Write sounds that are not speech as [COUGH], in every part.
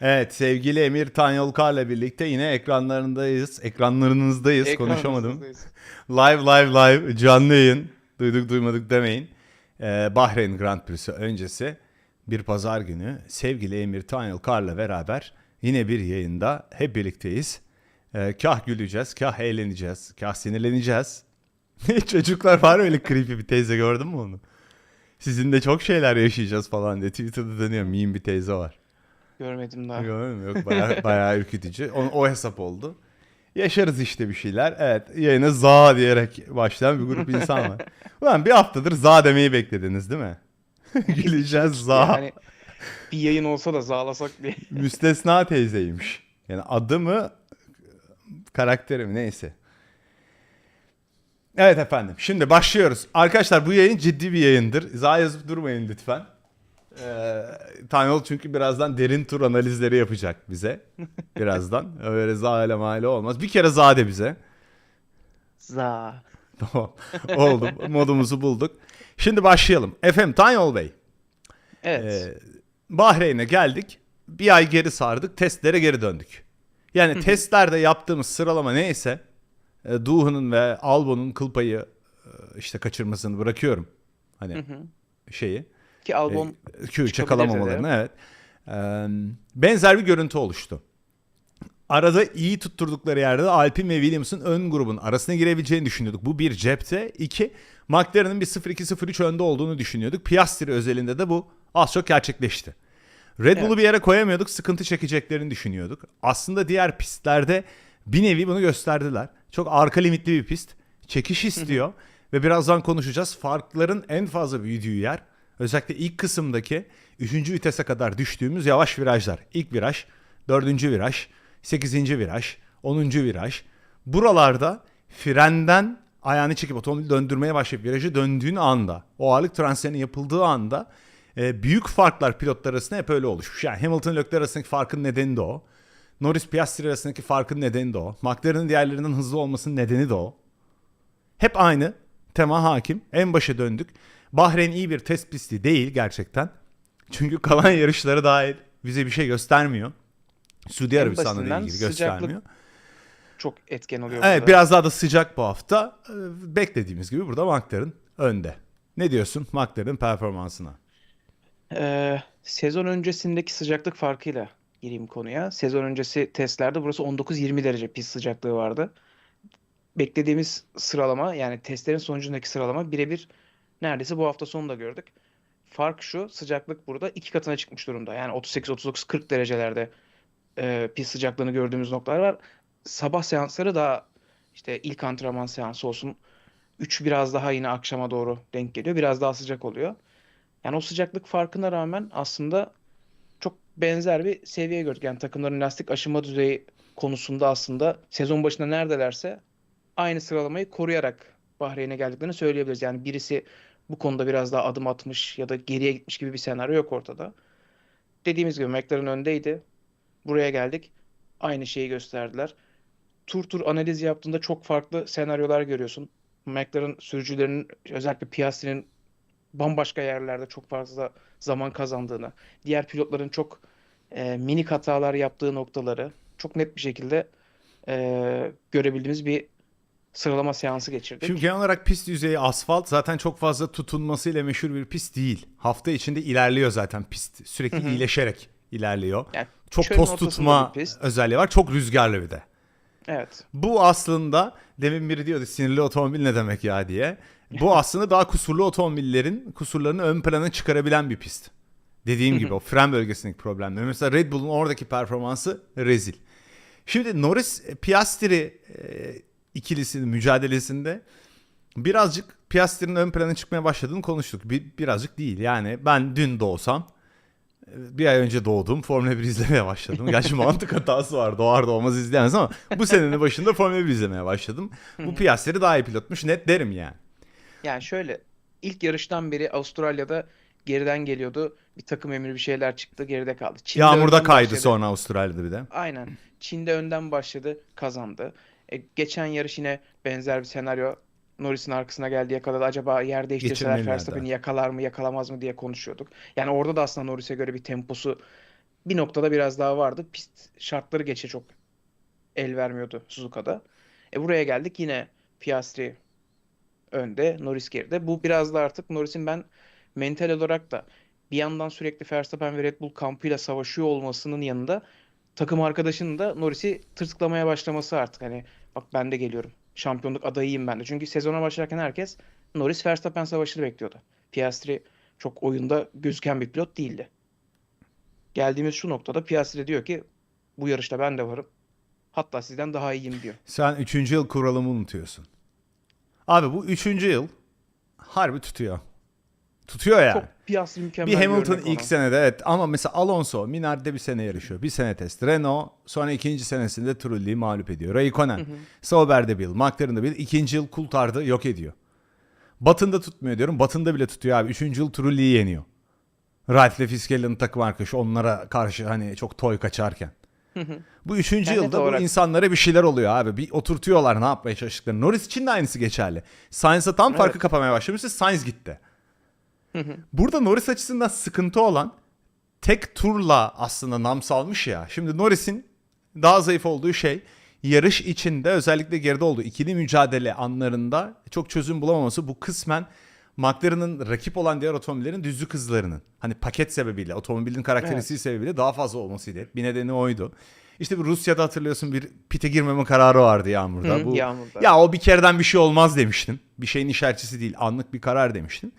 Evet sevgili Emir Tanyolkar'la birlikte yine ekranlarındayız. Ekranlarınızdayız konuşamadım. Live live live canlı yayın. Duyduk duymadık demeyin. Ee, Bahreyn Grand Prix'si öncesi bir pazar günü sevgili Emir Tanyolkar'la beraber yine bir yayında hep birlikteyiz. Ee, kah güleceğiz, kah eğleneceğiz, kah sinirleneceğiz. [LAUGHS] Çocuklar var öyle creepy bir teyze gördün mü onu? Sizinle çok şeyler yaşayacağız falan diye Twitter'da dönüyor. Meme bir teyze var. Görmedim daha. Mü? Yok bayağı, [LAUGHS] bayağı ürkütücü. O, o hesap oldu. Yaşarız işte bir şeyler. Evet yayına za diyerek başlayan bir grup insan var. [LAUGHS] Ulan bir haftadır za demeyi beklediniz değil mi? [LAUGHS] Güleceğiz za. Yani bir yayın olsa da zağlasak diye. Müstesna teyzeymiş. Yani adı mı karakteri mi neyse. Evet efendim şimdi başlıyoruz. Arkadaşlar bu yayın ciddi bir yayındır. Za yazıp durmayın lütfen. Ee, Tanyol çünkü birazdan derin tur analizleri yapacak bize. [LAUGHS] Birazdan. Öyle za ile maile olmaz. Bir kere za de bize. Za. Tamam. Oldu. Modumuzu bulduk. Şimdi başlayalım. Efendim Tanyol Bey. Evet. Ee, Bahreyn'e geldik. Bir ay geri sardık. Testlere geri döndük. Yani testlerde yaptığımız sıralama neyse e, Duhan'ın ve Albon'un kıl payı e, işte kaçırmasını bırakıyorum. Hani şeyi. Ki albüm Q çıkabilir çakalamamalarını evet. Ee, benzer bir görüntü oluştu. Arada iyi tutturdukları yerde de Alpine ve Williams'ın ön grubun arasına girebileceğini düşünüyorduk. Bu bir cepte. iki McLaren'ın bir 0-2-0-3 önde olduğunu düşünüyorduk. Piastri özelinde de bu az çok gerçekleşti. Red Bull'u Evet. bir yere koyamıyorduk. Sıkıntı çekeceklerini düşünüyorduk. Aslında diğer pistlerde bir nevi bunu gösterdiler. Çok arka limitli bir pist. Çekiş istiyor. ve birazdan konuşacağız. Farkların en fazla büyüdüğü yer özellikle ilk kısımdaki 3. vitese kadar düştüğümüz yavaş virajlar. İlk viraj, 4. viraj, 8. viraj, 10. viraj. Buralarda frenden ayağını çekip otomobili döndürmeye başlayıp virajı döndüğün anda, o ağırlık transferinin yapıldığı anda e, büyük farklar pilotlar arasında hep öyle oluşmuş. Yani Hamilton Leclerc arasındaki farkın nedeni de o. Norris Piastri arasındaki farkın nedeni de o. McLaren'ın diğerlerinden hızlı olmasının nedeni de o. Hep aynı tema hakim. En başa döndük. Bahreyn iyi bir test pisti değil gerçekten. Çünkü kalan [LAUGHS] yarışlara dair bize bir şey göstermiyor. Suudi Arabistan'la ilgili göstermiyor. çok etken oluyor. Evet burada. biraz daha da sıcak bu hafta. Ee, Beklediğimiz gibi burada McLaren önde. Ne diyorsun McLaren performansına? Ee, sezon öncesindeki sıcaklık farkıyla gireyim konuya. Sezon öncesi testlerde burası 19-20 derece pist sıcaklığı vardı. Beklediğimiz sıralama yani testlerin sonucundaki sıralama birebir neredeyse bu hafta sonunda gördük. Fark şu sıcaklık burada iki katına çıkmış durumda. Yani 38-39-40 derecelerde e, pist sıcaklığını gördüğümüz noktalar var. Sabah seansları daha işte ilk antrenman seansı olsun 3 biraz daha yine akşama doğru denk geliyor. Biraz daha sıcak oluyor. Yani o sıcaklık farkına rağmen aslında çok benzer bir seviye gördük. Yani takımların lastik aşınma düzeyi konusunda aslında sezon başında neredelerse aynı sıralamayı koruyarak Bahreyn'e geldiklerini söyleyebiliriz. Yani birisi bu konuda biraz daha adım atmış ya da geriye gitmiş gibi bir senaryo yok ortada. Dediğimiz gibi McLaren öndeydi. Buraya geldik. Aynı şeyi gösterdiler. Tur tur analiz yaptığında çok farklı senaryolar görüyorsun. McLaren sürücülerinin özellikle Piastri'nin bambaşka yerlerde çok fazla zaman kazandığını, diğer pilotların çok e, minik hatalar yaptığı noktaları çok net bir şekilde e, görebildiğimiz bir sıralama seansı geçirdik. Şimdi genel olarak pist yüzeyi asfalt zaten çok fazla tutunmasıyla meşhur bir pist değil. Hafta içinde ilerliyor zaten pist. Sürekli iyileşerek ilerliyor. Yani Çok toz tutma özelliği var. Çok rüzgarlı bir de. Evet. Bu aslında demin biri diyordu sinirli otomobil ne demek ya diye. [LAUGHS] Bu aslında daha kusurlu otomobillerin kusurlarını ön plana çıkarabilen bir pist. Dediğim gibi o fren bölgesindeki problemler. Mesela Red Bull'un oradaki performansı rezil. Şimdi Norris Piastri e, ikilisinin mücadelesinde birazcık Piastri'nin ön plana çıkmaya başladığını konuştuk. Bir, birazcık değil yani ben dün doğsam bir ay önce doğdum. Formula 1 izlemeye başladım. Gerçi [LAUGHS] mantık hatası var. Doğar doğmaz izleyemez ama bu senenin başında Formula 1 izlemeye başladım. Bu Piastri daha iyi pilotmuş. Net derim yani. Yani şöyle ilk yarıştan beri Avustralya'da geriden geliyordu. Bir takım emri bir şeyler çıktı geride kaldı. Çin'de Yağmurda kaydı başladı. sonra Avustralya'da bir de. Aynen. Çin'de önden başladı, kazandı. E, geçen yarış yine benzer bir senaryo. Norris'in arkasına geldi yakaladı. Acaba yer değiştirseler. Verstappen'i yakalar mı yakalamaz mı diye konuşuyorduk. Yani orada da aslında Norris'e göre bir temposu bir noktada biraz daha vardı. Pist şartları geçe çok el vermiyordu Suzuka'da. E buraya geldik yine Piastri önde, Norris geride. Bu biraz da artık Norris'in ben mental olarak da bir yandan sürekli Verstappen ve Red Bull kampıyla savaşıyor olmasının yanında takım arkadaşının da Norris'i tırtıklamaya başlaması artık. Hani bak ben de geliyorum. Şampiyonluk adayıyım ben de. Çünkü sezona başlarken herkes Norris Verstappen savaşını bekliyordu. Piastri çok oyunda gözüken bir pilot değildi. Geldiğimiz şu noktada Piastri diyor ki bu yarışta ben de varım. Hatta sizden daha iyiyim diyor. Sen 3. yıl kuralımı unutuyorsun. Abi bu 3. yıl harbi tutuyor. Tutuyor yani. Çok Piastri mükemmel Bir Hamilton ilk ona. senede evet ama mesela Alonso Minardi'de bir sene yarışıyor. Bir sene test. Renault sonra ikinci senesinde Trulli'yi mağlup ediyor. Raikkonen, Sauber'de Bill, McLaren'de Bill ikinci yıl Coulthard'ı yok ediyor. Batında tutmuyor diyorum. Batında bile tutuyor abi. Üçüncü yıl Trulli'yi yeniyor. Ralph ile Fiskel'in takım arkadaşı onlara karşı hani çok toy kaçarken. Bu üçüncü Yani yılda bu olarak- insanlara bir şeyler oluyor abi. Bir oturtuyorlar ne yapmaya çalıştıklarını. Norris için de aynısı geçerli. Sainz'a tam farkı Evet. kapamaya başlamıştı. Sainz gitti. Burada Norris açısından sıkıntı olan tek turla aslında nam salmış ya. Şimdi Norris'in daha zayıf olduğu şey yarış içinde özellikle geride olduğu ikili mücadele anlarında çok çözüm bulamaması. Bu kısmen McLaren'ın rakip olan diğer otomobillerin düzlük hızlarının hani paket sebebiyle otomobilin karakteristiği sebebiyle daha fazla olmasıydı. Bir nedeni oydu. İşte bu Rusya'da hatırlıyorsun bir pite girmeme kararı vardı Yağmur'da. Hı, bu, Yağmur'da. Ya o bir kereden bir şey olmaz demiştin. Bir şeyin işaretçisi değil anlık bir karar demiştin.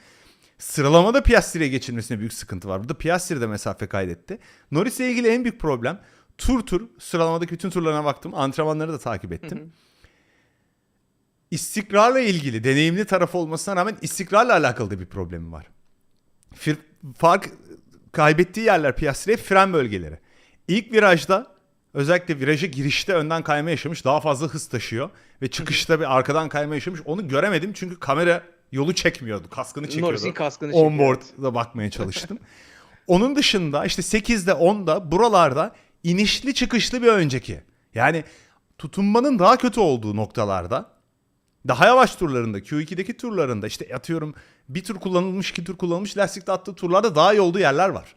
Sıralamada Piastri'ye geçilmesine büyük sıkıntı var. Burada Piastri de mesafe kaydetti. Norris'le ilgili en büyük problem tur tur sıralamadaki bütün turlarına baktım. Antrenmanları da takip ettim. İstikrarla ilgili deneyimli taraf olmasına rağmen istikrarla alakalı da bir problemi var. Fir- fark kaybettiği yerler Piastri'ye fren bölgeleri. İlk virajda özellikle viraja girişte önden kayma yaşamış. Daha fazla hız taşıyor. Ve çıkışta bir arkadan kayma yaşamış. Onu göremedim çünkü kamera yolu çekmiyordu. Kaskını çekiyordu. Norris'in kaskını çekiyor, Onboard'da bakmaya [LAUGHS] çalıştım. Onun dışında işte 8'de 10'da buralarda inişli çıkışlı bir önceki. Yani tutunmanın daha kötü olduğu noktalarda daha yavaş turlarında Q2'deki turlarında işte atıyorum bir tur kullanılmış iki tur kullanılmış lastikte attığı turlarda daha iyi olduğu yerler var.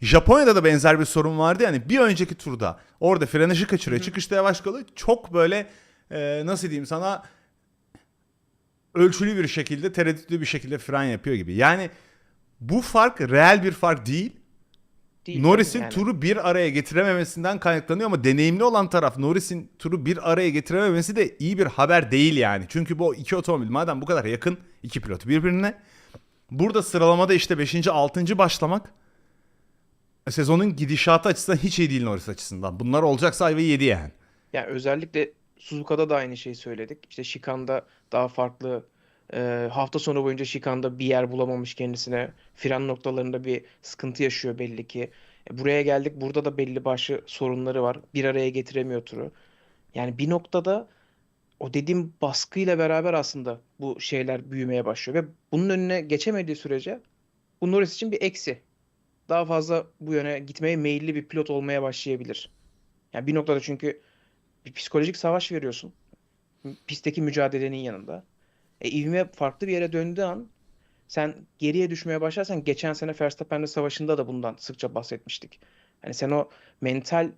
Japonya'da da benzer bir sorun vardı yani bir önceki turda orada frenajı kaçırıyor çıkışta yavaş kalıyor çok böyle e, nasıl diyeyim sana ölçülü bir şekilde tereddütlü bir şekilde fren yapıyor gibi. Yani bu fark reel bir fark değil. Değil Norris'in yani. turu bir araya getirememesinden kaynaklanıyor ama deneyimli olan taraf Norris'in turu bir araya getirememesi de iyi bir haber değil yani. Çünkü bu iki otomobil madem bu kadar yakın iki pilot birbirine burada sıralamada işte 5. 6. başlamak sezonun gidişatı açısından hiç iyi değil Norris açısından. Bunlar olacaksa ayvayı yedi yani. Yani özellikle Suzuka'da da aynı şeyi söyledik. İşte Şikan'da daha farklı e, hafta sonu boyunca Şikan'da bir yer bulamamış kendisine. Fren noktalarında bir sıkıntı yaşıyor belli ki. E, buraya geldik. Burada da belli başlı sorunları var. Bir araya getiremiyor turu. Yani bir noktada o dediğim baskıyla beraber aslında bu şeyler büyümeye başlıyor ve bunun önüne geçemediği sürece bu Norris için bir eksi. Daha fazla bu yöne gitmeye meyilli bir pilot olmaya başlayabilir. Yani bir noktada çünkü bir psikolojik savaş veriyorsun. Pistteki mücadelenin yanında. E, ivme farklı bir yere döndüğü an sen geriye düşmeye başlarsan geçen sene Verstappen'le savaşında da bundan sıkça bahsetmiştik. Hani sen o mental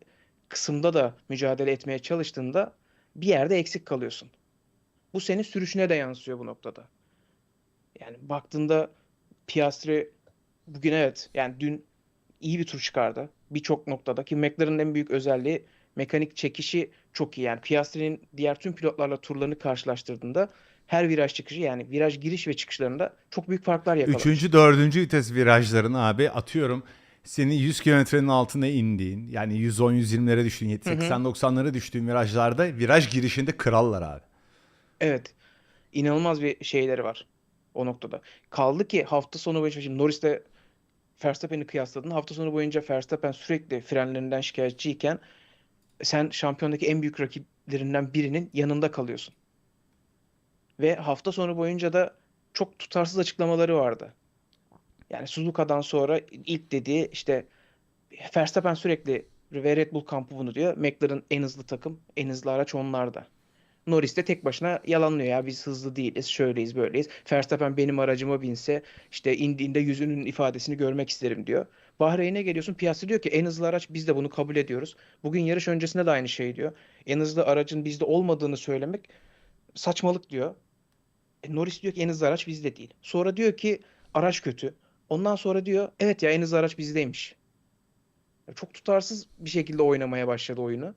kısımda da mücadele etmeye çalıştığında bir yerde eksik kalıyorsun. Bu senin sürüşüne de yansıyor bu noktada. Yani baktığında Piastri bugün evet yani dün iyi bir tur çıkardı. Birçok noktada ki McLaren'ın en büyük özelliği mekanik çekişi çok iyi. Yani Piastri'nin diğer tüm pilotlarla turlarını karşılaştırdığında her viraj çıkışı yani viraj giriş ve çıkışlarında çok büyük farklar yakalamış. Üçüncü, dördüncü vites virajlarını abi atıyorum senin 100 kilometrenin altına indiğin yani 110-120'lere düştüğün 80-90'lara düştüğün virajlarda viraj girişinde krallar abi. Evet. İnanılmaz bir şeyleri var o noktada. Kaldı ki hafta sonu boyunca şimdi Norris'te Verstappen'i kıyasladın. Hafta sonu boyunca Verstappen sürekli frenlerinden şikayetçiyken sen şampiyondaki en büyük rakiplerinden birinin yanında kalıyorsun. Ve hafta sonu boyunca da çok tutarsız açıklamaları vardı. Yani Suzuka'dan sonra ilk dediği işte Verstappen sürekli ve Red Bull kampı bunu diyor. McLaren en hızlı takım, en hızlı araç onlarda. Norris de tek başına yalanlıyor ya biz hızlı değiliz, şöyleyiz, böyleyiz. Verstappen benim aracıma binse işte indiğinde yüzünün ifadesini görmek isterim diyor. Bahreyn'e geliyorsun Piastri diyor ki en hızlı araç biz de bunu kabul ediyoruz. Bugün yarış öncesinde de aynı şey diyor. En hızlı aracın bizde olmadığını söylemek saçmalık diyor. E, Norris diyor ki en hızlı araç bizde değil. Sonra diyor ki araç kötü. Ondan sonra diyor evet ya en hızlı araç bizdeymiş. Çok tutarsız bir şekilde oynamaya başladı oyunu.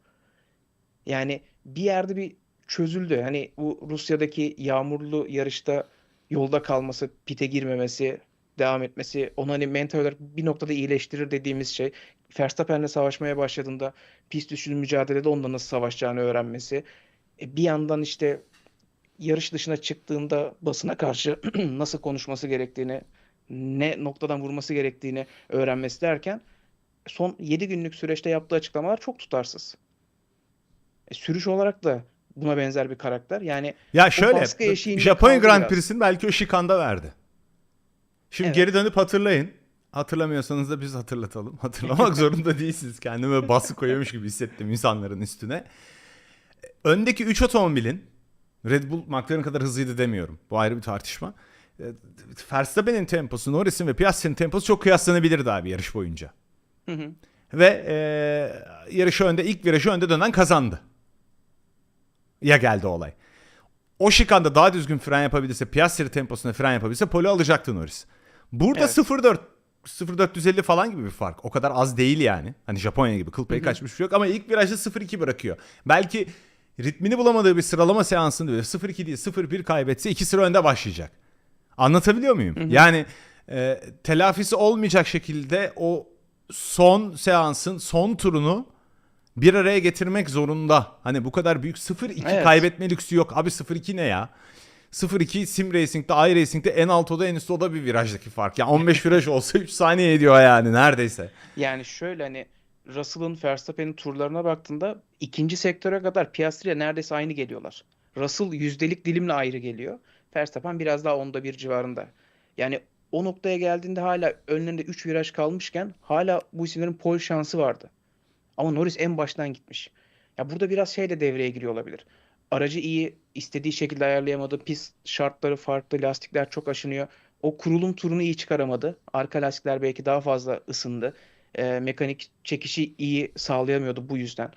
Yani bir yerde bir çözüldü. Hani bu Rusya'daki yağmurlu yarışta yolda kalması, pite girmemesi, devam etmesi onu hani mental olarak bir noktada iyileştirir dediğimiz şey. Verstappen'le savaşmaya başladığında pist üstü mücadelede onunla nasıl savaşacağını öğrenmesi. E, bir yandan işte yarış dışına çıktığında basına karşı [CLEARS THROAT] nasıl konuşması gerektiğini, ne noktadan vurması gerektiğini öğrenmesi derken son 7 günlük süreçte yaptığı açıklamalar çok tutarsız. E, sürüş olarak da buna benzer bir karakter. Yani Ya şöyle Japonya Grand. Prix'sini belki o şikanda verdi. Şimdi Evet. geri dönüp hatırlayın. Hatırlamıyorsanız da biz hatırlatalım. [LAUGHS] Hatırlamak zorunda değilsiniz. Kendime baskı koyuyormuş gibi hissettim insanların üstüne. Öndeki 3 otomobilin Red Bull McLaren kadar hızlıydı demiyorum. Bu ayrı bir tartışma. E, Verstappen'in temposu, Norris'in ve Piastri'nin temposu çok kıyaslanabilirdi abi yarış boyunca. Hı hı. Ve e, yarışı önde, ilk virajı önde dönen kazandı. Ya geldi olay. O şikanda daha düzgün fren yapabilse, Piastri temposunda fren yapabilse pole alacaktı Norris. Burada Evet. 0.4 0.450 falan gibi bir fark. O kadar az değil yani. Hani Japonya gibi kıl payı kaçmış şey yok ama ilk virajda 0.2 bırakıyor. Belki ritmini bulamadığı bir sıralama seansında böyle 0.2 değil 0.1 kaybetse iki sıra önde başlayacak. Anlatabiliyor muyum? Yani e, telafisi olmayacak şekilde o son seansın son turunu bir araya getirmek zorunda. Hani bu kadar büyük 0-2 Evet. kaybetme lüksü yok. Abi 0-2 ne ya? 0-2 sim racing'de, iRacing'de en alt oda en üst oda bir virajdaki fark. Yani 15 viraj olsa 3 saniye ediyor yani neredeyse. Yani şöyle hani Russell'ın Verstappen'in turlarına baktığında ikinci sektöre kadar Piastri'ye neredeyse aynı geliyorlar. Russell yüzdelik dilimle ayrı geliyor. Verstappen biraz daha onda bir civarında. Yani o noktaya geldiğinde hala önlerinde 3 viraj kalmışken hala bu isimlerin pole şansı vardı. Ama Norris en baştan gitmiş. Ya burada biraz şey de devreye giriyor olabilir. Aracı iyi, istediği şekilde ayarlayamadı. Pist şartları farklı, lastikler çok aşınıyor. O kurulum turunu iyi çıkaramadı. Arka lastikler belki daha fazla ısındı. Ee, mekanik çekişi iyi sağlayamıyordu bu yüzden.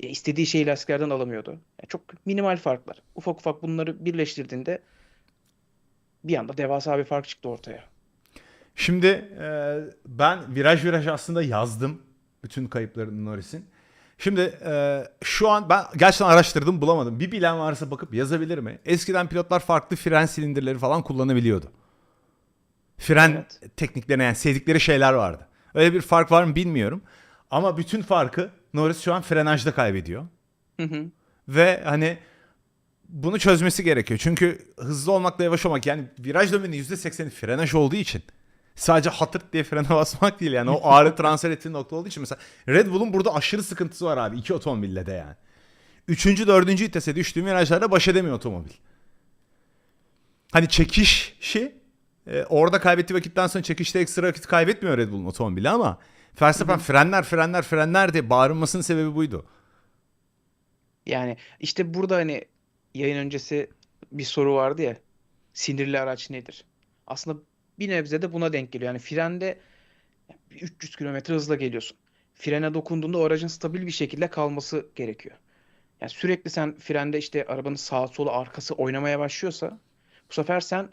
E, istediği şeyi lastiklerden alamıyordu. Ya çok minimal farklar. Ufak ufak bunları birleştirdiğinde bir anda devasa bir fark çıktı ortaya. Şimdi e, ben viraj viraj aslında yazdım bütün kayıplarını Norris'in. Şimdi e, şu an ben gerçekten araştırdım bulamadım. Bir bilen varsa bakıp yazabilir mi? Eskiden pilotlar farklı fren silindirleri falan kullanabiliyordu. Fren Evet. tekniklerine yani sevdikleri şeyler vardı. Öyle bir fark var mı bilmiyorum. Ama bütün farkı Norris şu an frenajda kaybediyor. Hı hı. Ve hani bunu çözmesi gerekiyor. Çünkü hızlı olmakla yavaş olmak yani viraj döneminin %80'i frenaj olduğu için sadece hatırt diye frene [LAUGHS] basmak değil yani o ağrı transfer ettiği nokta olduğu için mesela Red Bull'un burada aşırı sıkıntısı var abi iki otomobille de yani. Üçüncü, dördüncü vitese düştüğü virajlarda baş edemiyor otomobil. Hani çekişi e, orada kaybettiği vakitten sonra çekişte ekstra vakit kaybetmiyor Red Bull'un otomobili ama Verstappen frenler frenler frenler diye bağırmasının sebebi buydu. Yani işte burada hani yayın öncesi bir soru vardı ya. Sinirli araç nedir? Aslında bir nebze de buna denk geliyor. Yani frende 300 kilometre hızla geliyorsun. Frene dokunduğunda o aracın stabil bir şekilde kalması gerekiyor. Yani sürekli sen frende işte arabanın sağa sola arkası oynamaya başlıyorsa bu sefer sen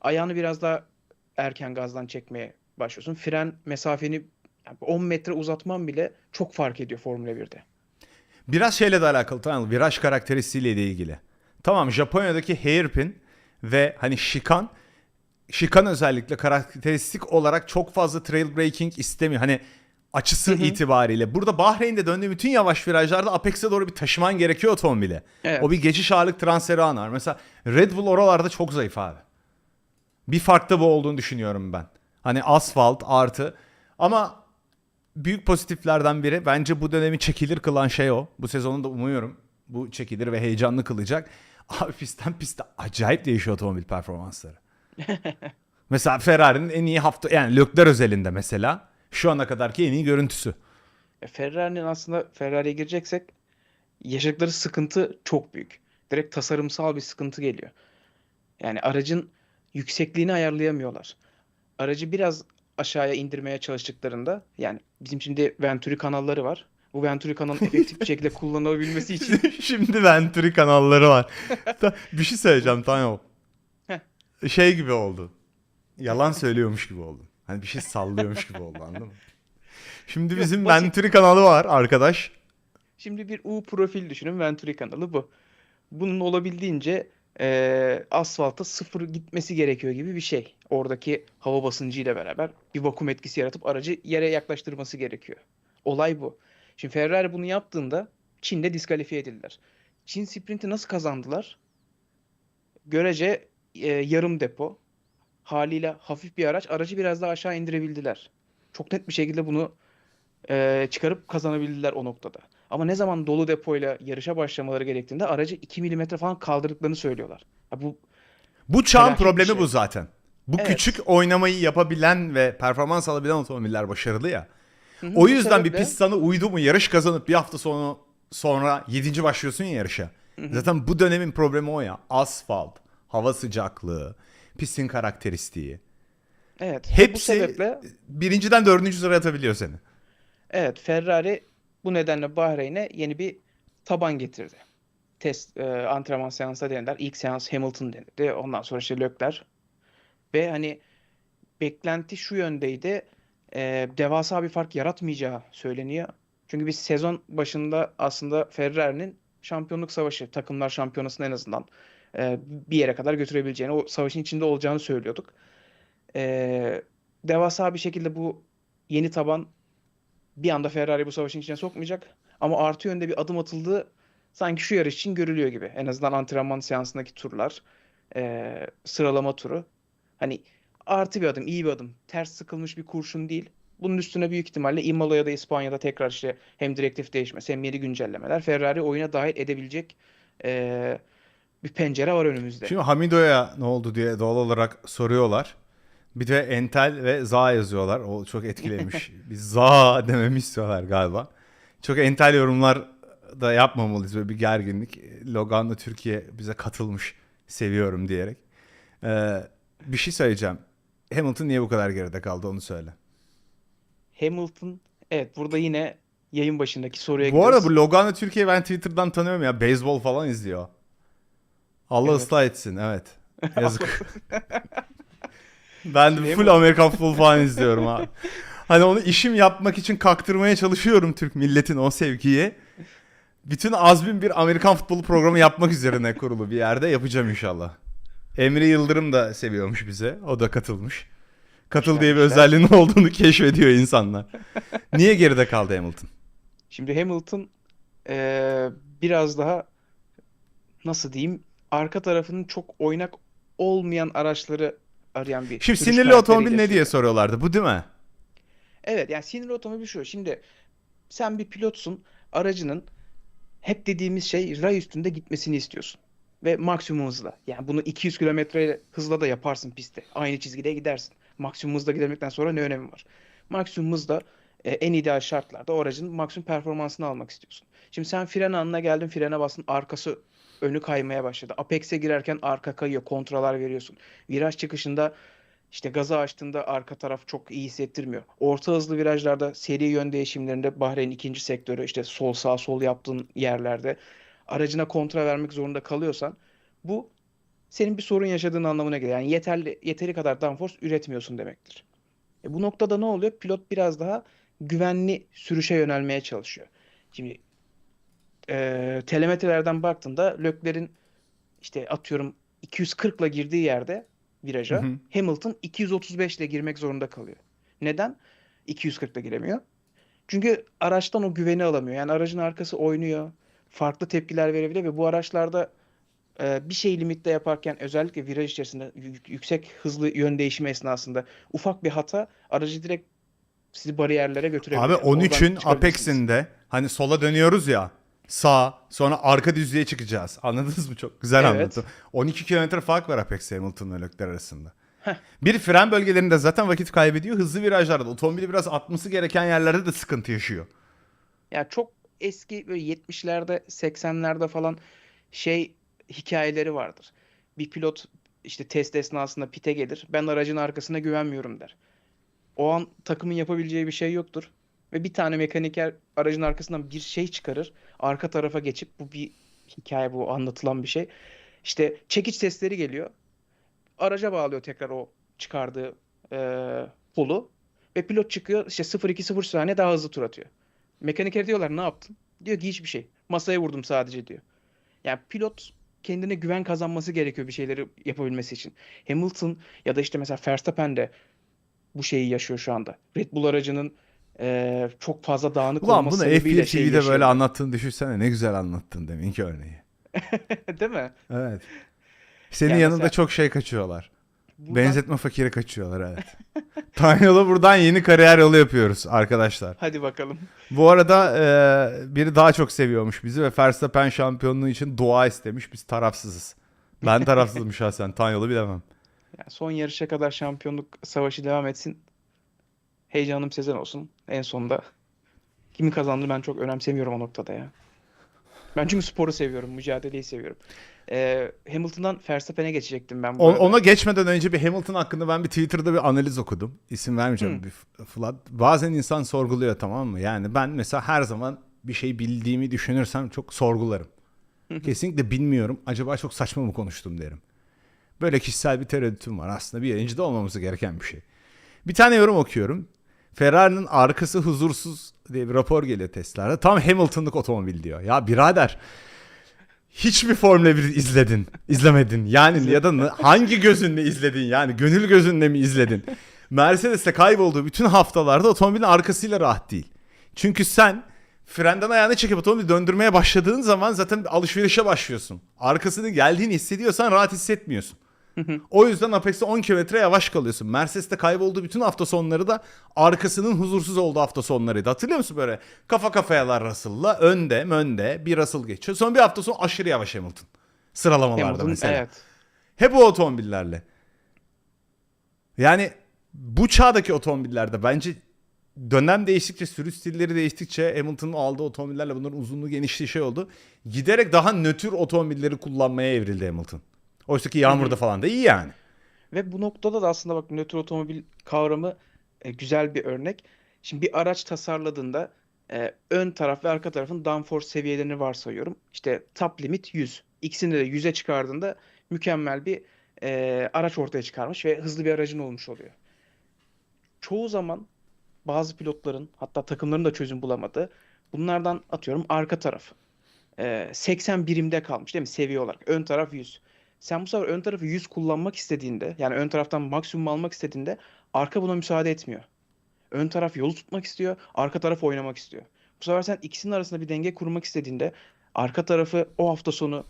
ayağını biraz daha erken gazdan çekmeye başlıyorsun. Fren mesafeni yani 10 metre uzatman bile çok fark ediyor Formula 1'de. Biraz şeyle de alakalı tamam? Viraj karakteristiğiyle de ilgili. Tamam Japonya'daki hairpin ve hani şikan şikan özellikle karakteristik olarak çok fazla trail braking istemiyor. Hani açısı Hı hı. itibariyle. Burada Bahreyn'de döndüğü bütün yavaş virajlarda Apex'e doğru bir taşıman gerekiyor otomobile. Evet. O bir geçiş ağırlık transferi anı var. Mesela Red Bull oralarda çok zayıf abi. Bir fark da bu olduğunu düşünüyorum ben. Hani asfalt artı ama büyük pozitiflerden biri bence bu dönemi çekilir kılan şey o. Bu sezonu da umuyorum bu çekilir ve heyecanlı kılacak. [LAUGHS] Abi pistten piste acayip değişiyor otomobil performansları. [LAUGHS] mesela Ferrari'nin en iyi hafta yani Leclerc özelinde mesela şu ana kadarki en iyi görüntüsü. E, Ferrari'nin aslında Ferrari'ye gireceksek yaşadıkları sıkıntı çok büyük. Direkt tasarımsal bir sıkıntı geliyor. Yani aracın yüksekliğini ayarlayamıyorlar. Aracı biraz aşağıya indirmeye çalıştıklarında yani bizim şimdi Venturi kanalları var. Bu Venturi kanalın [LAUGHS] efektif bir şekilde kullanılabilmesi için [LAUGHS] Şimdi Venturi kanalları var. Bir şey söyleyeceğim Tanyo. Şey gibi oldu. Yalan söylüyormuş gibi oldu. Hani bir şey sallıyormuş gibi oldu anladın mı? Şimdi Yok, bizim basit. Venturi kanalı var arkadaş. Şimdi bir U profil düşünün. Venturi kanalı bu. Bunun olabildiğince eee asfalta sıfır gitmesi gerekiyor gibi bir şey. Oradaki hava basıncıyla beraber bir vakum etkisi yaratıp aracı yere yaklaştırması gerekiyor. Olay bu. Şimdi Ferrari bunu yaptığında Çin'de diskalifiye edildiler. Çin sprinti nasıl kazandılar? Görece eee, yarım depo. Haliyle hafif bir araç. Aracı biraz daha aşağı indirebildiler. Çok net bir şekilde bunu eee, çıkarıp kazanabildiler o noktada. Ama ne zaman dolu depoyla yarışa başlamaları gerektiğinde aracı 2 milimetre falan kaldırdıklarını söylüyorlar. Ya bu Bu çağın bir problemi şey. bu zaten. Bu Evet. küçük oynamayı yapabilen ve performans alabilen otomobiller başarılı ya. Hı hı, O yüzden bir sebeple- pist sana uydu mu yarış kazanıp bir hafta sonra sonra 7. başlıyorsun ya yarışa. Zaten bu dönemin problemi o ya. Asfalt, hava sıcaklığı, pistin karakteristiği. Evet. ve bu Hepsi sebeple birinciden dördüncü sıraya atabiliyor seni. evet Ferrari bu nedenle Bahreyn'e yeni bir taban getirdi. Test e, antrenman seansı denediler. İlk seans Hamilton denedi. Ondan sonra işte Leclerc ve hani beklenti şu yöndeydi. e, devasa bir fark yaratmayacağı söyleniyor. Çünkü biz sezon başında aslında Ferrari'nin şampiyonluk savaşı, takımlar şampiyonasını en azından e, bir yere kadar götürebileceğini, o savaşın içinde olacağını söylüyorduk. E, devasa bir şekilde bu yeni taban bir anda Ferrari bu savaşın içine sokmayacak. Ama artı yönde bir adım atıldığı sanki şu yarış için görülüyor gibi. En azından antrenman seansındaki turlar, e, sıralama turu. Hani artı bir adım, iyi bir adım. Ters sıkılmış bir kurşun değil. Bunun üstüne büyük ihtimalle Imola ya da İspanya'da tekrar işte hem direktif değişmesi hem yeni güncellemeler Ferrari oyuna dahil edebilecek e, bir pencere var önümüzde. Şimdi Hamido'ya ne oldu diye doğal olarak soruyorlar. Bir de Entel ve Za yazıyorlar. O çok etkilemiş. [LAUGHS] Biz Za dememi istiyorlar galiba. Çok entel yorumlar da yapmamalıyız. Böyle bir gerginlik. Logan'la Türkiye bize katılmış. Seviyorum diyerek. Ee, bir şey söyleyeceğim. Hamilton niye bu kadar geride kaldı onu söyle. Hamilton, evet burada yine yayın başındaki soruya Bu arada gidiyoruz. bu Logan'la Türkiye ben Twitter'dan tanıyorum ya. Beyzbol falan izliyor. Allah Evet. ıslah etsin. Evet. [LAUGHS] Yazık. ben de full Amerikan futbolu falan izliyorum abi. Hani onu işim yapmak için kaktırmaya çalışıyorum Türk milletin o sevgiyi. Bütün azmin bir Amerikan futbolu programı yapmak üzerine kurulu bir yerde yapacağım inşallah. Emre Yıldırım da seviyormuş bize. O da katılmış. Katıl diye bir özelliğinin olduğunu keşfediyor insanlar. Niye geride kaldı Hamilton? Şimdi Hamilton eee, biraz daha nasıl diyeyim arka tarafının çok oynak olmayan araçları arayan bir Şimdi sinirli otomobil ne diye soruyorlardı. Bu değil mi? Evet yani sinirli otomobil şu. Şimdi sen bir pilotsun. Aracının hep dediğimiz şey ray üstünde gitmesini istiyorsun. Ve maksimum hızla. Yani bunu 200 kilometre hızla da yaparsın pistte. Aynı çizgide gidersin. Maksimum hızla gidemekten sonra ne önemi var? Maksimum hızda e, en ideal şartlarda o aracın maksimum performansını almak istiyorsun. Şimdi sen fren anına geldin, frene bastın, arkası önü kaymaya başladı. Apex'e girerken arka kayıyor, kontralar veriyorsun. Viraj çıkışında işte gazı açtığında arka taraf çok iyi hissettirmiyor. Orta hızlı virajlarda seri yön değişimlerinde Bahreyn ikinci sektörü işte sol sağ sol yaptığın yerlerde aracına kontra vermek zorunda kalıyorsan bu senin bir sorun yaşadığın anlamına geliyor. Yani yeterli yeteri kadar downforce üretmiyorsun demektir. E bu noktada ne oluyor? Pilot biraz daha güvenli sürüşe yönelmeye çalışıyor. Şimdi e, telemetrelerden baktığında Leclerc'in işte atıyorum 240 ile girdiği yerde viraja Hı hı. Hamilton 235 ile girmek zorunda kalıyor. Neden? 240 ile giremiyor. Çünkü araçtan o güveni alamıyor. Yani aracın arkası oynuyor. Farklı tepkiler verebiliyor ve bu araçlarda e, bir şey limitte yaparken özellikle viraj içerisinde yük- yüksek hızlı yön değişimi esnasında ufak bir hata aracı direkt sizi bariyerlere götürebiliyor. Abi 13'ün çıkabilirsiniz. Apex'inde hani sola dönüyoruz ya sağ sonra arka düzlüğe çıkacağız. Anladınız mı? Çok güzel Evet. anlattım. 12 kilometre fark var Apex Hamilton'la Leclerc arasında. Heh. Bir fren bölgelerinde zaten vakit kaybediyor. Hızlı virajlarda otomobili biraz atması gereken yerlerde de sıkıntı yaşıyor. Ya çok eski böyle 70'lerde 80'lerde falan şey hikayeleri vardır. Bir pilot işte test esnasında pite gelir. Ben aracın arkasına güvenmiyorum der. O an takımın yapabileceği bir şey yoktur. Ve bir tane mekaniker aracın arkasından bir şey çıkarır. Arka tarafa geçip bu bir hikaye bu anlatılan bir şey. İşte çekiç sesleri geliyor. Araca bağlıyor tekrar o çıkardığı eee polu. Ve pilot çıkıyor işte 0-2-0 saniye daha hızlı tur atıyor. Mekaniker diyorlar ne yaptın? Diyor ki hiçbir şey. Masaya vurdum sadece diyor. Yani pilot kendine güven kazanması gerekiyor bir şeyleri yapabilmesi için. Hamilton ya da işte mesela Verstappen de bu şeyi yaşıyor şu anda. Red Bull aracının eee, çok fazla dağınık Ulan olması bunu sebebiyle F1 şey TV'de böyle yaşıyor. anlattığını düşünsene. Ne güzel anlattın deminki örneği. [LAUGHS] Değil mi? Evet. Senin Yani yanında mesela- çok şey kaçıyorlar. Buradan- Benzetme fakiri kaçıyorlar evet. [LAUGHS] Tanyol'a buradan yeni kariyer yolu yapıyoruz arkadaşlar. Hadi bakalım. Bu arada e, biri daha çok seviyormuş bizi ve Verstappen şampiyonluğu için dua istemiş. Biz tarafsızız. Ben tarafsızım [LAUGHS] şahsen. Tanyol'u bilemem. Yani son yarışa kadar şampiyonluk savaşı devam etsin. Heyecanım Sezen olsun. En sonunda kimi kazandı ben çok önemsemiyorum o noktada ya. Ben çünkü sporu seviyorum, mücadeleyi seviyorum. Ee, Hamilton'dan Verstappen'e geçecektim ben bu ona geçmeden önce bir Hamilton hakkında ben bir Twitter'da bir analiz okudum. İsim vermeyeceğim Hı. bir f- Flood. Bazen insan sorguluyor tamam mı? Yani ben mesela her zaman bir şey bildiğimi düşünürsem çok sorgularım. Kesinlikle bilmiyorum. Acaba çok saçma mı konuştum derim. Böyle kişisel bir tereddütüm var. Aslında bir yayıncı da olmaması gereken bir şey. Bir tane yorum okuyorum. Ferrari'nin arkası huzursuz diye bir rapor geliyor testlerde. Tam Hamilton'lık otomobil diyor. Ya birader hiç mi Formula 1 izledin? İzlemedin. Yani ya da hangi gözünle izledin? Yani gönül gözünle mi izledin? Mercedes'te kaybolduğu bütün haftalarda otomobilin arkasıyla rahat değil. Çünkü sen frenden ayağını çekip otomobili döndürmeye başladığın zaman zaten alışverişe başlıyorsun. Arkasını geldiğini hissediyorsan rahat hissetmiyorsun. O yüzden Apex'te 10 kilometre yavaş kalıyorsun. Mercedes'te kaybolduğu bütün hafta sonları da arkasının huzursuz olduğu hafta sonlarıydı. Hatırlıyor musun böyle? Kafa kafayalar Russell'la önde önde bir Russell geçiyor. Sonra bir hafta sonra aşırı yavaş Hamilton. Sıralamalarda Hamilton, mesela. evet. Hep o otomobillerle. Yani bu çağdaki otomobillerde bence dönem değiştikçe, sürüş stilleri değiştikçe Hamilton'ın aldığı otomobillerle bunların uzunluğu genişliği şey oldu. Giderek daha nötr otomobilleri kullanmaya evrildi Hamilton. Oysa ki yağmurda falan da iyi yani. Ve bu noktada da aslında bak nötr otomobil kavramı e, güzel bir örnek. Şimdi bir araç tasarladığında e, ön taraf ve arka tarafın downforce seviyelerini varsayıyorum. İşte top limit 100. İkisini de 100'e çıkardığında mükemmel bir e, araç ortaya çıkarmış ve hızlı bir aracın olmuş oluyor. Çoğu zaman bazı pilotların hatta takımların da çözüm bulamadığı bunlardan atıyorum arka tarafı. E, 80 birimde kalmış değil mi seviye olarak. Ön taraf 100. Sen bu sefer ön tarafı 100 kullanmak istediğinde yani ön taraftan maksimum almak istediğinde arka buna müsaade etmiyor. Ön taraf yolu tutmak istiyor, arka taraf oynamak istiyor. Bu sefer sen ikisinin arasında bir denge kurmak istediğinde arka tarafı o hafta sonu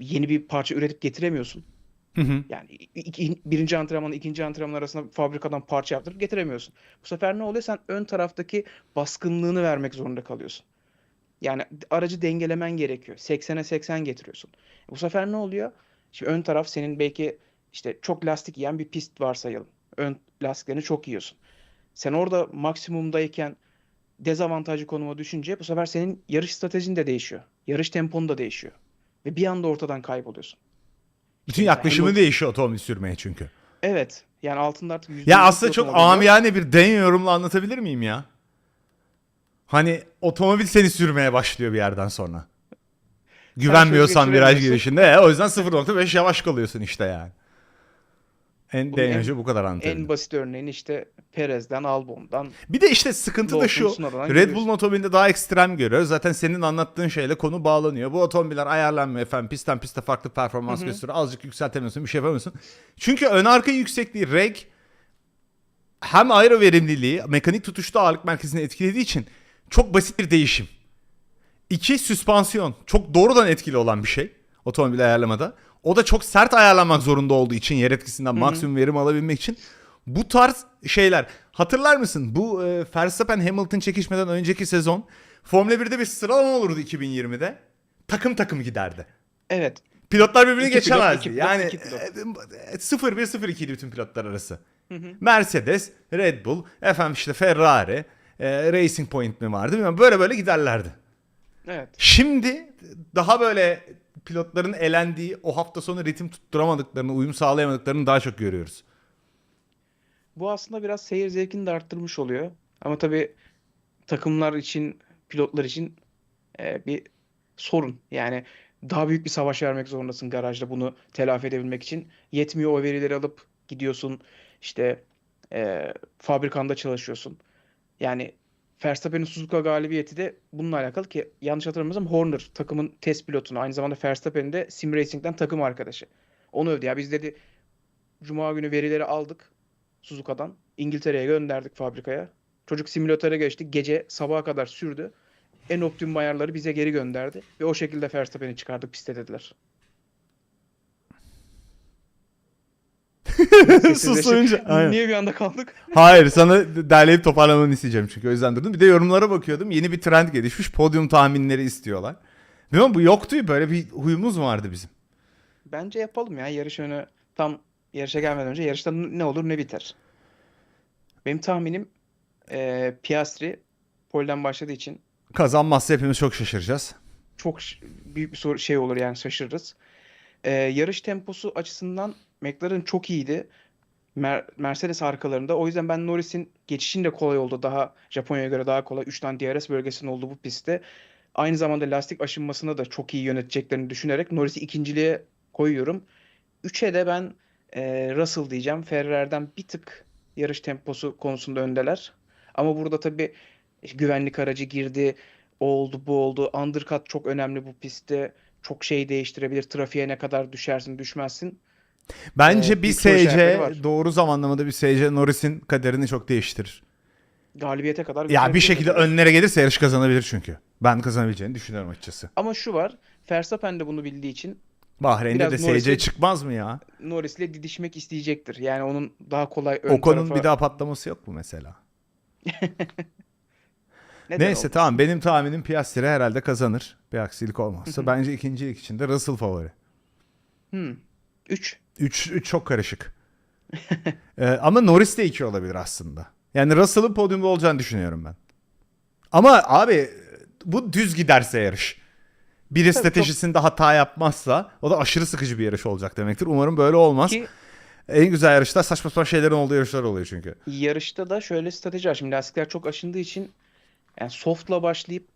yeni bir parça üretip getiremiyorsun. Hı hı. Yani iki- birinci antrenmanla ikinci antrenman arasında fabrikadan parça yaptırıp getiremiyorsun. Bu sefer ne oluyor? Sen ön taraftaki baskınlığını vermek zorunda kalıyorsun. Yani aracı dengelemen gerekiyor. 80'e 80 getiriyorsun. Bu sefer ne oluyor? Şimdi ön taraf senin belki işte çok lastik yiyen bir pist varsayalım. Ön lastiklerini çok yiyorsun. Sen orada maksimumdayken dezavantajlı konuma düşünce bu sefer senin yarış stratejin de değişiyor. Yarış tempon da değişiyor. Ve bir anda ortadan kayboluyorsun. Bütün yaklaşımı Hamilton- değişiyor otomobil sürmeye çünkü. Evet. Yani altında artık Ya %100 aslında çok amiyane bir den yorumla anlatabilir miyim ya? Hani otomobil seni sürmeye başlıyor bir yerden sonra. Güvenmiyorsan viraj girişinde e, o yüzden 0.5 yavaş kalıyorsun işte yani. En deneyince bu kadar anlatabilirim. En basit örneğini işte Perez'den, Albon'dan Bir de işte sıkıntı da şu. Red. Bull'un otomobilinde daha ekstrem görüyoruz. Zaten senin anlattığın şeyle konu bağlanıyor. Bu otomobiller ayarlanmıyor efendim. Pistten piste farklı performans gösteriyor. Azıcık yükseltemiyorsun bir şey yapamıyorsun. Çünkü ön arka yüksekliği reg hem aero verimliliği mekanik tutuşta ağırlık merkezini etkilediği için çok basit bir değişim. İki süspansiyon. Çok doğrudan etkili olan bir şey otomobil ayarlamada. O da çok sert ayarlanmak zorunda olduğu için yer etkisinden maksimum verim alabilmek için bu tarz şeyler. Hatırlar mısın? Bu e, Verstappen Hamilton çekişmeden önceki sezon Formula 1'de bir sıralama olurdu 2020'de. Takım takım giderdi. evet Pilotlar birbirini İki pilot, geçemezdi. iki pilot, yani iki pilot. e, 0-1 0-2 idi bütün pilotlar arası. Mercedes, Red Bull, efendim işte Ferrari, e, Racing Point mi vardı bilmiyorum. Böyle böyle giderlerdi. Evet Şimdi daha böyle pilotların elendiği o hafta sonu ritim tutturamadıklarını, uyum sağlayamadıklarını daha çok görüyoruz. Bu aslında biraz seyir zevkini de arttırmış oluyor. Ama tabii takımlar için, pilotlar için e, bir sorun. Yani daha büyük bir savaş vermek zorundasın garajda bunu telafi edebilmek için. Yetmiyor o verileri alıp gidiyorsun işte e, fabrikanda çalışıyorsun. Yani Verstappen'in Suzuka galibiyeti de bununla alakalı ki yanlış hatırlamıyorsam Horner takımın test pilotunu aynı zamanda Verstappen'in de Sim Racing'den takım arkadaşı. Onu övdü ya biz dedi Cuma günü verileri aldık Suzuka'dan. İngiltere'ye gönderdik fabrikaya. Çocuk simülatöre geçti. Gece sabaha kadar sürdü. En optimum ayarları bize geri gönderdi. Ve o şekilde Verstappen'i çıkardık piste dediler. [LAUGHS] Susunca. Aynen. Niye bir anda kaldık? Hayır sana derleyip toparlamanı isteyeceğim çünkü o yüzden durdum. Bir de yorumlara bakıyordum. Yeni bir trend gelişmiş. Podyum tahminleri istiyorlar. Bilmiyorum bu yoktu. Böyle bir huyumuz vardı bizim. Bence yapalım ya. Yarış önü tam yarışa gelmeden önce yarışta ne olur ne biter. Benim tahminim eee Piastri polden başladığı için Kazanmazsa hepimiz çok şaşıracağız. çok büyük bir soru şey olur yani şaşırırız. Ee, yarış temposu açısından McLaren çok iyiydi. Mer- Mercedes arkalarında. O yüzden ben Norris'in geçişin de kolay oldu. Daha Japonya'ya göre daha kolay. 3 tane DRS bölgesinin olduğu bu pistte. Aynı zamanda lastik aşınmasını da çok iyi yöneteceklerini düşünerek Norris'i ikinciliğe koyuyorum. 3'e de ben e, Russell diyeceğim. Ferrari'den bir tık yarış temposu konusunda öndeler. Ama burada tabii güvenlik aracı girdi. O oldu bu oldu. Undercut çok önemli bu pistte. Çok şey değiştirebilir. Trafiğe ne kadar düşersin düşmezsin. Bence Ee, bir SC doğru zamanlamada bir SC Norris'in kaderini çok değiştirir. Galibiyete kadar Ya bir şekilde tabii. önlere gelirse yarış kazanabilir çünkü. Ben kazanabileceğini düşünüyorum açıkçası. Ama şu var. Verstappen de bunu bildiği için Bahreyn'de de SC çıkmaz mı ya? Norris'le didişmek isteyecektir. Yani onun daha kolay ön Ocon'un tarafa bir daha patlaması yok mu mesela? [LAUGHS] neden Neyse tamam benim tahminim Piastri herhalde kazanır. Bir aksilik olmazsa. Bence ikincilik için de Russell favori. Hmm. 3. 3 3 çok karışık. [LAUGHS] Ee, ama Norris de 2 olabilir aslında. Yani Russell'ın podyumda olacağını düşünüyorum ben. Ama abi bu düz giderse yarış. Tabii stratejisinde hata yapmazsa o da aşırı sıkıcı bir yarış olacak demektir. Umarım böyle olmaz. Ki En güzel yarışlar saçma sapan şeylerin olduğu yarışlar oluyor çünkü. yarışta da şöyle strateji var. Şimdi lastikler çok aşındığı için yani soft'la başlayıp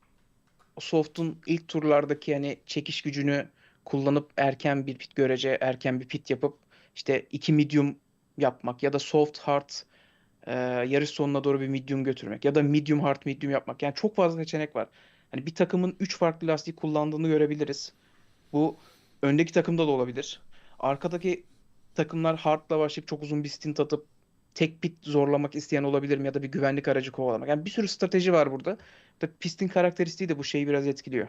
soft'un ilk turlardaki yani çekiş gücünü kullanıp erken bir pit görece erken bir pit yapıp işte iki medium yapmak ya da soft hard e, yarış sonuna doğru bir medium götürmek ya da medium hard medium yapmak. Yani çok fazla seçenek var. Hani bir takımın 3 farklı lastik kullandığını görebiliriz. Bu öndeki takımda da olabilir. Arkadaki takımlar hardla başlayıp çok uzun bir stint atıp tek pit zorlamak isteyen olabilir mi ya da bir güvenlik aracı kovalamak. Yani bir sürü strateji var burada. Tabii pistin karakteristiği de bu şeyi biraz etkiliyor.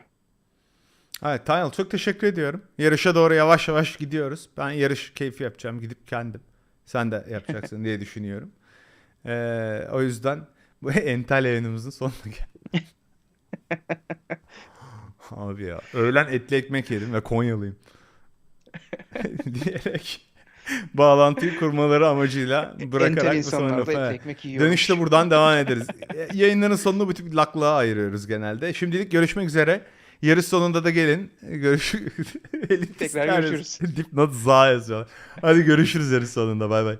Evet Tayal çok teşekkür ediyorum. Yarışa doğru yavaş yavaş gidiyoruz. Ben yarış keyfi yapacağım gidip kendim. Sen de yapacaksın diye düşünüyorum. [LAUGHS] Ee, o yüzden bu [LAUGHS] entel yayınımızın sonuna geldik. [LAUGHS] Abi ya öğlen etli ekmek yedim ve Konyalıyım. diyerek bağlantıyı kurmaları amacıyla bırakarak bu son lafı. evet. Dönüşte buradan devam ederiz. Yayınların sonunu bu tip laklığa ayırıyoruz genelde. Şimdilik görüşmek üzere. Yarış sonunda da gelin. Görüş [LAUGHS] Elit Tekrar görüşürüz. [LAUGHS] Dipnot za yazıyorlar. Hadi görüşürüz yarış sonunda. Bay bay.